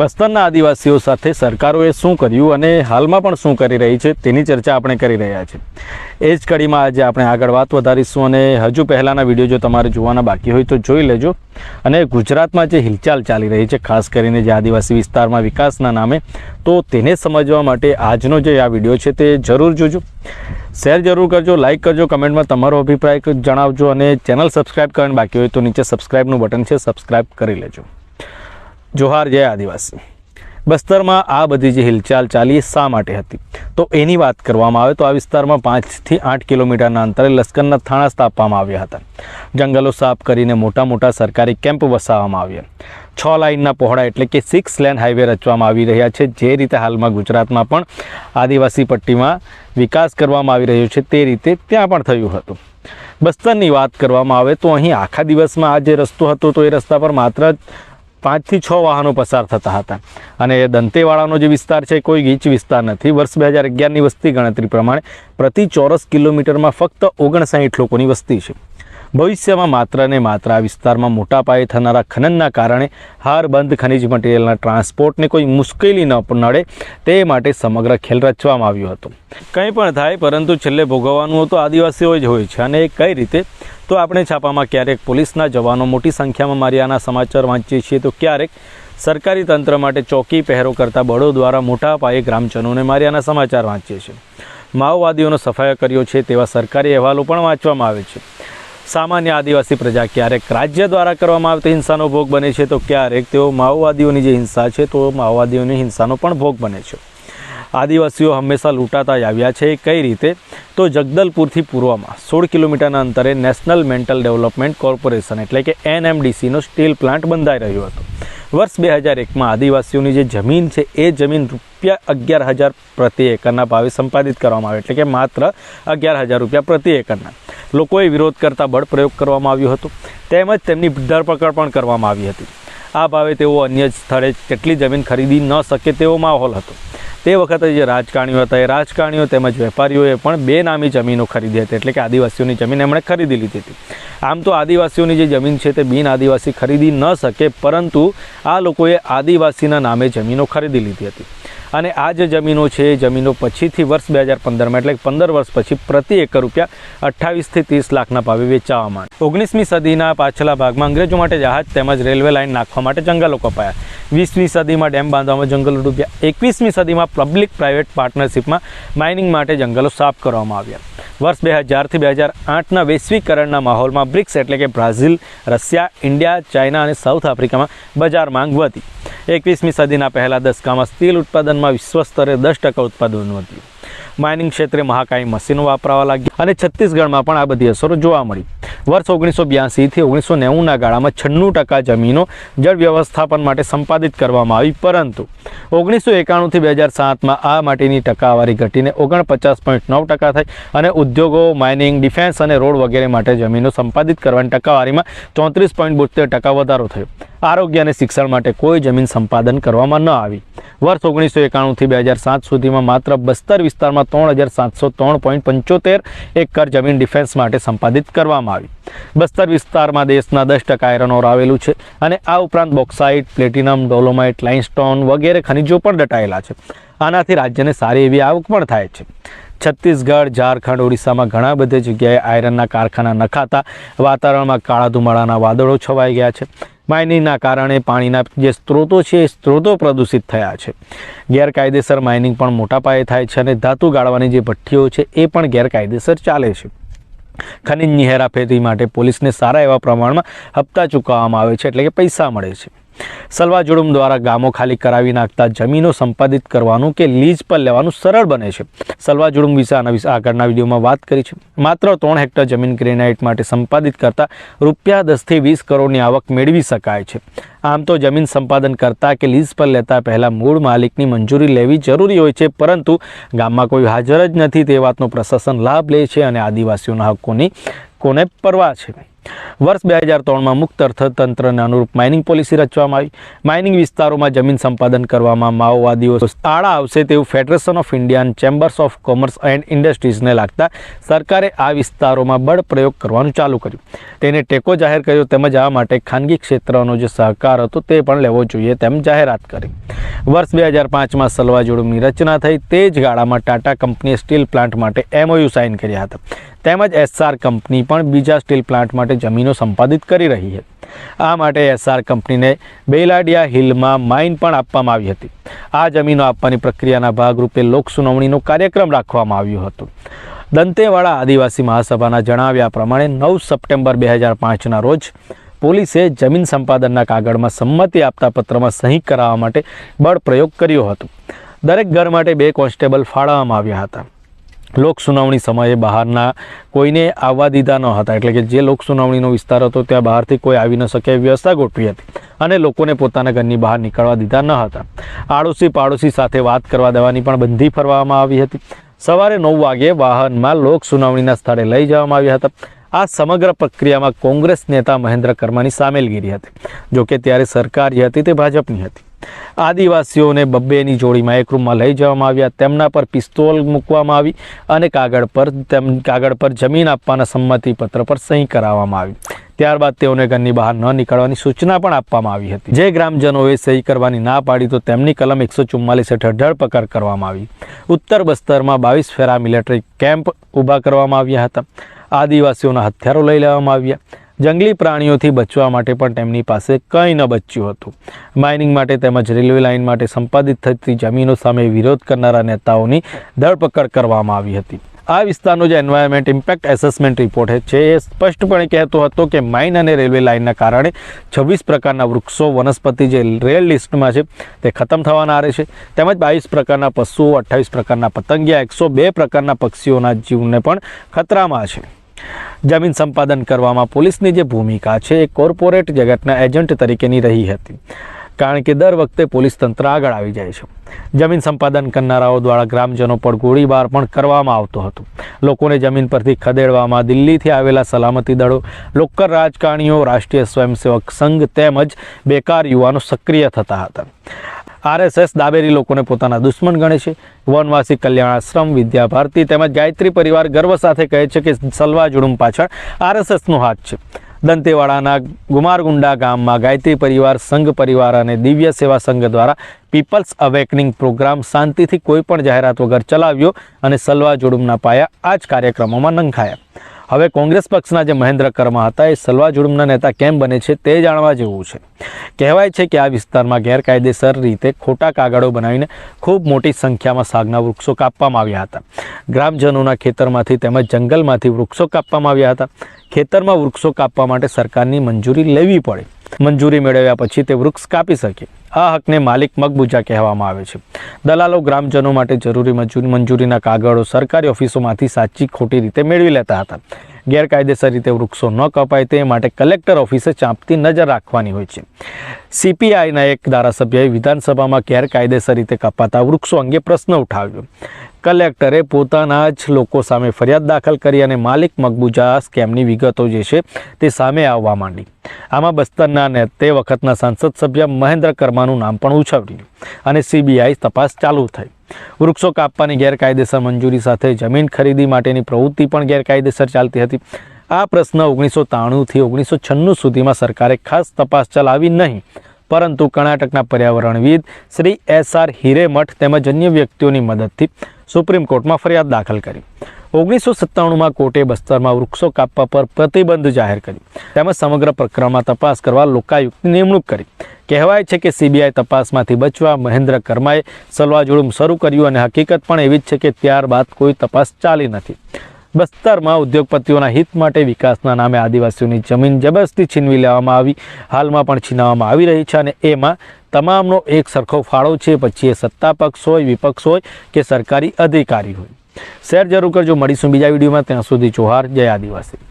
બસ્તરના આદિવાસીઓ સાથે સરકારોએ શું કર્યું અને હાલમાં પણ શું કરી રહી છે તેની ચર્ચા આપણે કરી રહ્યા છીએ. એ જ કડીમાં આજે આપણે આગળ વાત વધારીશું અને હજુ પહેલાંના વીડિયો જો તમારે જોવાના બાકી હોય તો જોઈ લેજો. અને ગુજરાતમાં જે હિલચાલ ચાલી રહી છે, ખાસ કરીને જે આદિવાસી વિસ્તારમાં વિકાસના નામે, તો તેને સમજવા માટે આજનો જે આ વીડિયો છે તે જરૂર જોજો. શેર જરૂર કરજો લાઇક કરજો, કમેન્ટમાં તમારો અભિપ્રાય જણાવજો અને ચેનલ સબસ્ક્રાઇબ કરવાની બાકી હોય તો નીચે સબસ્ક્રાઇબનું બટન છે, સબસ્ક્રાઇબ કરી લેજો. જોહાર જય આદિવાસી. બસ્તરમાં આ બધી જે હિલચાલ ચાલી શા માટે હતી? તો એની વાત કરવામાં આવે તો આ વિસ્તારમાં પાંચથી આઠ કિલોમીટરના અંતરે લશ્કરના થાણા સ્થાપવામાં આવ્યા હતા. જંગલો સાફ કરીને મોટા મોટા સરકારી કેમ્પ વસાવવામાં આવ્યા. છ લાઇનના પહોળા એટલે કે સિક્સ લેન હાઈવે રચવામાં આવી રહ્યા છે. જે રીતે હાલમાં ગુજરાતમાં પણ આદિવાસી પટ્ટીમાં વિકાસ કરવામાં આવી રહ્યો છે તે રીતે ત્યાં પણ થયું હતું. બસ્તરની વાત કરવામાં આવે તો અહીં આખા દિવસમાં આ જે રસ્તો હતો તો એ રસ્તા પર માત્ર પાંચથી છ વાહનો પસાર થતા હતા. અને દંતેવાડાનો જે વિસ્તાર છે, કોઈ ગીચ વિસ્તાર નથી. વર્ષ બે હજાર અગિયારની વસ્તી ગણતરી પ્રમાણે પ્રતિ ચોરસ કિલોમીટરમાં ફક્ત ઓગણસાઠ લોકોની વસ્તી છે. ભવિષ્યમાં માત્ર ને માત્ર આ વિસ્તારમાં મોટા પાયે થનારા ખનનના કારણે હાર બંધ ખનિજ મટીરિયલના ટ્રાન્સપોર્ટને કોઈ મુશ્કેલી ન નડે તે માટે સમગ્ર ખેલ રચવામાં આવ્યો હતો. કંઈ પણ થાય, પરંતુ છેલ્લે ભોગવવાનું તો આદિવાસીઓ જ હોય છે. અને એ કઈ રીતે તો આપણે છાપામાં ક્યારેક પોલીસના જવાનો મોટી સંખ્યામાં માર્યાના સમાચાર વાંચીએ છીએ તો ક્યારેક સરકારી તંત્ર માટે ચોકી પહેરો કરતા બળો દ્વારા મોટા પાયે ગ્રામજનોને માર્યાના સમાચાર વાંચીએ છીએ. માઓવાદીઓનો સફાયો કર્યો છે તેવા સરકારી અહેવાલો પણ વાંચવામાં આવે છે. સામાન્ય આદિવાસી પ્રજા ક્યારેક રાજ્ય દ્વારા કરવામાં આવતી હિંસાનો ભોગ બને છે તો ક્યારેક તેઓ માઓવાદીઓની જે હિંસા છે તો માઓવાદીઓની હિંસાનો પણ ભોગ બને છે. આદિવાસીઓ હંમેશા લૂંટાતા આવ્યા છે. કઈ રીતે? તો જગદલપુરથી પૂર્વમાં સોળ કિલોમીટરના અંતરે નેશનલ મેન્ટલ ડેવલપમેન્ટ કોર્પોરેશન એટલે કે એનએમડીસીનો સ્ટીલ પ્લાન્ટ બંધાઈ રહ્યો હતો. વર્ષ બે હજાર એકમાં આદિવાસીઓની જે જમીન છે, એ જમીન રૂપિયા અગિયાર હજાર પ્રતિ એકરના ભાવે સંપાદિત કરવામાં આવે એટલે કે માત્ર અગિયાર હજાર રૂપિયા પ્રતિ એકરના. લોકોએ વિરોધ કરતા બળ પ્રયોગ કરવામાં આવ્યો હતો. તેમજ તેમની ધરપકડ પણ કરવામાં આવી હતી. આ ભાવે તેઓ અન્ય સ્થળે કેટલી જમીન ખરીદી ન શકે તેવો માહોલ હતો. તે વખતે જે રાજકારણીઓ હતા એ રાજકારણીઓ તેમજ વેપારીઓએ પણ બે નામી જમીનો ખરીદી હતી એટલે કે આદિવાસીઓની જમીન એમણે ખરીદી લીધી હતી. આમ તો આદિવાસીઓની જે જમીન છે તે બિન આદિવાસી ખરીદી ન શકે, પરંતુ આ લોકોએ આદિવાસીના નામે જમીનો ખરીદી લીધી હતી. અને આ જે જમીનો છે, એ જમીનો પછીથી વર્ષ બે હજાર પંદરમાં, એટલે પંદર વર્ષ પછી પ્રતિ એકર રૂપિયા અઠ્ઠાવીસથી ત્રીસ લાખના ભાવે વેચાવામાં ઓગણીસમી સદીના પાછલા ભાગમાં અંગ્રેજો માટે જહાજ તેમજ રેલવે લાઇન નાખવા માટે જંગલો કપાયા. વીસમી સદીમાં ડેમ બાંધવામાં જંગલો ડૂબ્યા. એકવીસમી સદીમાં પબ્લિક પ્રાઇવેટ પાર્ટનરશિપમાં માઇનિંગ માટે જંગલો સાફ કરવામાં આવ્યા. વર્ષ બે હજારથી બે હજાર આઠના વૈશ્વિકરણના માહોલમાં બ્રિક્સ એટલે કે બ્રાઝિલ, રશિયા, ઇન્ડિયા, ચાઇના અને સાઉથ આફ્રિકામાં બજાર માંગ વધી એકવીસમી સદીના પહેલા દસકામાં સ્ટીલ ઉત્પાદનમાં વિશ્વ સ્તરે દસ ટકા ઉત્પાદન વધ્યું. માઇનિંગ ક્ષેત્રે મહાકાય મશીનો વાપરવા લાગ્યા અને છત્તીસગઢમાં પણ આ બધી અસરો જોવા મળી. વર્ષ ઓગણીસો બ્યાસીથી ઓગણીસો નેવુંના ગાળામાં છન્નું ટકા જમીનો જળ વ્યવસ્થાપન માટે સંપાદિત કરવામાં આવી, પરંતુ ઓગણીસો એકાણુંથી બે હજાર સાતમાં આ માટેની ટકાવારી ઘટીને ઓગણપચાસ પોઈન્ટ નવ ટકા થઈ અને ઉદ્યોગો, માઇનિંગ, ડિફેન્સ અને રોડ વગેરે માટે જમીનો સંપાદિત કરવાની ટકાવારીમાં ચોત્રીસ પોઈન્ટ બોતેર ટકા વધારો થયો. આરોગ્ય અને શિક્ષણ માટે કોઈ જમીન સંપાદન કરવામાં ન આવી. વર્ષ ઓગણીસો એકાણુંથી બે હજાર સાત સુધીમાં માત્ર બસ્તર વિસ્તારમાં ત્રણ હજાર સાતસો ત્રણ પોઈન્ટ પંચોતેર એકર જમીન ડિફેન્સ માટે સંપાદિત કરવામાં આવી. બસ્તર વિસ્તારમાં દેશના દસ ટકા આયરન ઓર આવેલું છે અને આ ઉપરાંત બોક્સાઇટ પ્લેટિનમ ડોલોમાઇટ લાઇમસ્ટોન વગેરે ખનિજો પણ દટાયેલા છે. આનાથી રાજ્યને સારી એવી આવક પણ થાય છે. છત્તીસગઢ, ઝારખંડ, ઓડિશામાં ઘણા બધી જગ્યાએ આયરનના કારખાના નખાતા વાતાવરણમાં કાળા ધુમાડાના વાદળો છવાઈ ગયા છે. માઇનિંગના કારણે પાણીના જે સ્ત્રોતો છે, એ સ્ત્રોતો પ્રદૂષિત થયા છે. ગેરકાયદેસર માઇનિંગ પણ મોટા પાયે થાય છે અને ધાતુ ગાળવાની જે ભઠ્ઠીઓ છે, એ પણ ગેરકાયદેસર ચાલે છે. ખનિજની હેરાફેરી માટે પોલીસને સારા એવા પ્રમાણમાં હપ્તા ચૂકવવામાં આવે છે, એટલે કે પૈસા મળે છે. સલવા જુડુમ દ્વારા ગામો ખાલી કરાવી નાખતા જમીનો સંપાદિત કરવાનું કે લીઝ પર લેવાનું સરળ બને છે. સલવા જુડુમ વિશે આના વિશે આગળના વિડીયોમાં વાત કરી છે. માત્ર ત્રણ હેક્ટર જમીન ગ્રેનાઇટ માટે સંપાદિત કરતા રૂપિયા દસથી વીસ કરોડની આવક મેળવી શકાય છે. આમ તો જમીન સંપાદન કરતા કે લીઝ પર લેતા પહેલાં મૂળ માલિકની મંજૂરી લેવી જરૂરી હોય છે, પરંતુ ગામમાં કોઈ હાજર જ નથી તે વાતનો પ્રશાસન લાભ લે છે અને આદિવાસીઓના હકોની કોને પરવા છે. વર્ષ બે હજાર ત્રણમાં મુક્ત અર્થતંત્રને અનુરૂપ માઇનિંગ પોલિસી રચવામાં આવી. માઇનિંગ વિસ્તારોમાં જમીન સંપાદન કરવામાં માઓવાદીઓ તાળા આવશે તેવું Federation of Indian Chambers of Commerce and ઇન્ડસ્ટ્રીઝને લાગતા સરકારે આ વિસ્તારોમાં બળ પ્રયોગ કરવાનું ચાલુ કર્યું. તેને ટેકો જાહેર કર્યો તેમજ આ માટે ખાનગી ક્ષેત્રનો જે સહકાર હતો તે પણ લેવો જોઈએ તેમ જાહેરાત કરી. વર્ષ બે હજાર પાંચમાં સલવા જોડમની રચના થઈ. તે જ ગાળામાં ટાટા કંપનીએ સ્ટીલ પ્લાન્ટ માટે એમઓયુ સાઇન કર્યા હતા. તેમજ એસઆર કંપની પણ બીજા સ્ટીલ પ્લાન્ટ માટે જમીનો સંપાદિત કરી રહી છે. આ માટે એસઆર કંપનીને બેલાડિયા હિલમાં માઇન પણ આપવામાં આવી હતી. આ જમીનો આપવાની પ્રક્રિયાના ભાગરૂપે લોકસુનાવણીનો કાર્યક્રમ રાખવામાં આવ્યો હતો. દંતેવાડા આદિવાસી મહાસભાના જણાવ્યા પ્રમાણે નવ સપ્ટેમ્બર બે હજાર પાંચના રોજ પોલીસે જમીન સંપાદનના કાગળમાં સંમતિ આપતા પત્રમાં સહી કરાવવા માટે બળ પ્રયોગ કર્યો હતો. દરેક ઘર માટે બે કોન્સ્ટેબલ ફાળવવામાં આવ્યા હતા. લોક સુનાવણી સમયે બહારના કોઈને આવવા દીધા ન હતા. એટલે કે જે લોક સુનાવણીનો વિસ્તાર હતો, ત્યાં બહારથી કોઈ આવી ન શકે વ્યવસ્થા ગોઠવી હતી અને લોકોને પોતાના ઘરની બહાર નીકળવા દીધા ન હતા. આડોશી પાડોશી સાથે વાત કરવા દેવાની પણ બંધી ફરવામાં આવી હતી. સવારે નવ વાગે વાહનમાં લોક સુનાવણીના સ્થળે લઈ જવામાં આવ્યા હતા. આ સમગ્ર પ્રક્રિયામાં કોંગ્રેસ નેતા મહેન્દ્ર કર્માની સામેલગીરી હતી. જોકે ત્યારે સરકાર જે હતી તે ભાજપની હતી. આદિવાસીઓને બબ્બેની જોડીમાં એક રૂમમાં લઈ જવામાં આવ્યા. તેમના પર પિસ્તોલ મૂકવામાં આવી અને કાગળ પર તેમ કાગળ પર જમીન આપવાના સંમતિ પત્ર પર સહી કરાવવામાં આવી. ત્યારબાદ તેઓને ઘરની બહાર ન નીકળવાની સૂચના પણ આપવામાં આવી હતી. જે ગ્રામજનોએ સહી કરવાની ના પાડી તો તેમની કલમ એકસો ચુમ્માલીસ હેઠળ ધરપકડ કરવામાં આવી. ઉત્તર બસ્તરમાં બાવીસ ફેરા મિલિટરી કેમ્પ ઊભા કરવામાં આવ્યા હતા. આદિવાસીઓના હથિયારો લઈ લેવામાં આવ્યા. જંગલી પ્રાણીઓથી બચવા માટે પણ તેમની પાસે કંઈ ન બચ્યું હતું. માઇનિંગ માટે તેમજ રેલવે લાઇન માટે સંપાદિત થતી જમીનો સામે વિરોધ કરનારા નેતાઓની ધરપકડ કરવામાં આવી હતી. આ વિસ્તારનો જે એન્વાયરમેન્ટ ઇમ્પેક્ટ એસેસમેન્ટ રિપોર્ટ છે, એ સ્પષ્ટપણે કહેતો હતો કે માઇન અને રેલવે લાઇનના કારણે છવ્વીસ પ્રકારના વૃક્ષો વનસ્પતિ જે રેલ લિસ્ટમાં છે તે ખતમ થવાના આરે છે. તેમજ બાવીસ પ્રકારના પશુઓ, અઠ્ઠાવીસ પ્રકારના પતંગિયા, એકસો બે પ્રકારના પક્ષીઓના જીવને પણ ખતરામાં છે. જમીન સંપાદન કરવામાં પોલીસની જે ભૂમિકા છે, એ કોર્પોરેટ જગતના એજન્ટ તરીકેની રહી હતી. કારણ કે દર વખતે પોલીસ તંત્ર આગળ આવી જાય છે. જમીન સંપાદન કરનારાઓ દ્વારા ગ્રામજનો પર ગોળીબાર પણ કરવામાં આવતો હતો. લોકોને જમીન પરથી ખદેડવામાં દિલ્હીથી આવેલા સલામતી દળો, લોકલ રાજકારણીઓ, રાષ્ટ્રીય સ્વયંસેવક સંઘ તેમજ બેકાર યુવાનો સક્રિય થતા હતા. આરએસએસ દાબેરી લોકોને પોતાના દુશ્મન ગણે છે. વનવાસી કલ્યાણ આશ્રમ વિદ્યા ભારતી તેમજ ગાયત્રી પરિવાર ગર્વ સાથે કહે છે કે સલવા જુડુમ પાછળ આરએસએસનો હાથ છે. દંતેવાડાના ગુમારગુંડા ગામમાં ગાયત્રી પરિવાર, સંઘ પરિવાર અને દિવ્ય સેવા સંઘ દ્વારા પીપલ્સ અવેકનિંગ પ્રોગ્રામ શાંતિથી કોઈ પણ જાહેરાત વગર ચલાવ્યો અને સલવા જોડુમના પાયા આ જ કાર્યક્રમોમાં નંખાયા. હવે કોંગ્રેસ પક્ષના જે મહેન્દ્ર કર્મા હતા, એ સલવા જુડમના નેતા કેમ બને છે તે જાણવા જેવું છે. કહેવાય છે કે આ વિસ્તારમાં ગેરકાયદેસર રીતે ખોટા કાગળો બનાવીને ખૂબ મોટી સંખ્યામાં સાગના વૃક્ષો કાપવામાં આવ્યા હતા. ગ્રામજનોના ખેતરમાંથી તેમજ જંગલમાંથી વૃક્ષો કાપવામાં આવ્યા હતા. ખેતરમાં વૃક્ષો કાપવા માટે સરકારની મંજૂરી લેવી પડે. મંજૂરી મેળવ્યા પછી તે વૃક્ષ કાપી શકે. આ હકને માલિક મકબૂજા કહેવામાં આવે છે. દલાલો ગ્રામજનો માટે જરૂરી મંજૂરી મંજૂરીના કાગળો સરકારી ઓફિસોમાંથી સાચી ખોટી રીતે મેળવી લેતા હતા. ગેરકાયદેસર રીતે વૃક્ષો ન કપાય તે માટે કલેક્ટર ઓફિસે ચાંપતી નજર રાખવાની હોય છે. સીપીઆઈના એક ધારાસભ્યએ વિધાનસભામાં ગેરકાયદેસર રીતે કપાતા વૃક્ષો અંગે પ્રશ્ન ઉઠાવ્યો. કલેક્ટરે પોતાના જ લોકો સામે ફરિયાદ દાખલ કરી અને માલિક મકબૂજા સ્કેમની વિગતો જે છે તે સામે આવવા માંડી. આમાં બસ્તરના ને તે વખતના સાંસદ સભ્ય મહેન્દ્ર કર્માનું નામ પણ ઉછાવ્યું અને સીબીઆઈ તપાસ ચાલુ થઈ. વૃક્ષો કાપવાની ગેરકાયદેસર મંજૂરી સાથે જમીન ખરીદી માટેની પ્રવૃત્તિ પણ ગેરકાયદેસર ચાલતી હતી. આ પ્રશ્ન ઓગણીસો ત્રાણુંથી ઓગણીસો છન્નું સુધીમાં સરકારે ખાસ તપાસ ચલાવી નહીં. પરંતુ કર્ણાટકના પર્યાવરણવિદ શ્રી એસ આર હિરેમઠ તેમજ અન્ય વ્યક્તિઓની મદદથી સુપ્રીમ કોર્ટમાં ફરિયાદ દાખલ કરી. ઓગણીસો સત્તાણુંમાં કોર્ટે બસ્તરમાં વૃક્ષો કાપવા પર પ્રતિબંધ જાહેર કર્યું. તેમજ સમગ્ર પ્રકરણમાં તપાસ કરવા લોકાયુક્તની નિમણૂક કરી. કહેવાય છે કે સીબીઆઈ તપાસમાંથી બચવા મહેન્દ્ર કર્માએ સલવાજોડું શરૂ કર્યું અને હકીકત પણ એવી જ છે કે ત્યારબાદ કોઈ તપાસ ચાલી નથી. બસ્તરમાં ઉદ્યોગપતિઓના હિત માટે વિકાસના નામે આદિવાસીઓની જમીન જબરદસ્તી છીનવી લેવામાં આવી. હાલમાં પણ છીનવવામાં આવી રહી છે અને એમાં તમામનો એક સરખો ફાળો છે. પછી એ સત્તા પક્ષ હોય, વિપક્ષ હોય કે સરકારી અધિકારી હોય. શેર જરૂર કરજો. મળીશું બીજા વિડીયોમાં. ત્યાં સુધી જોહાર. જય આદિવાસી.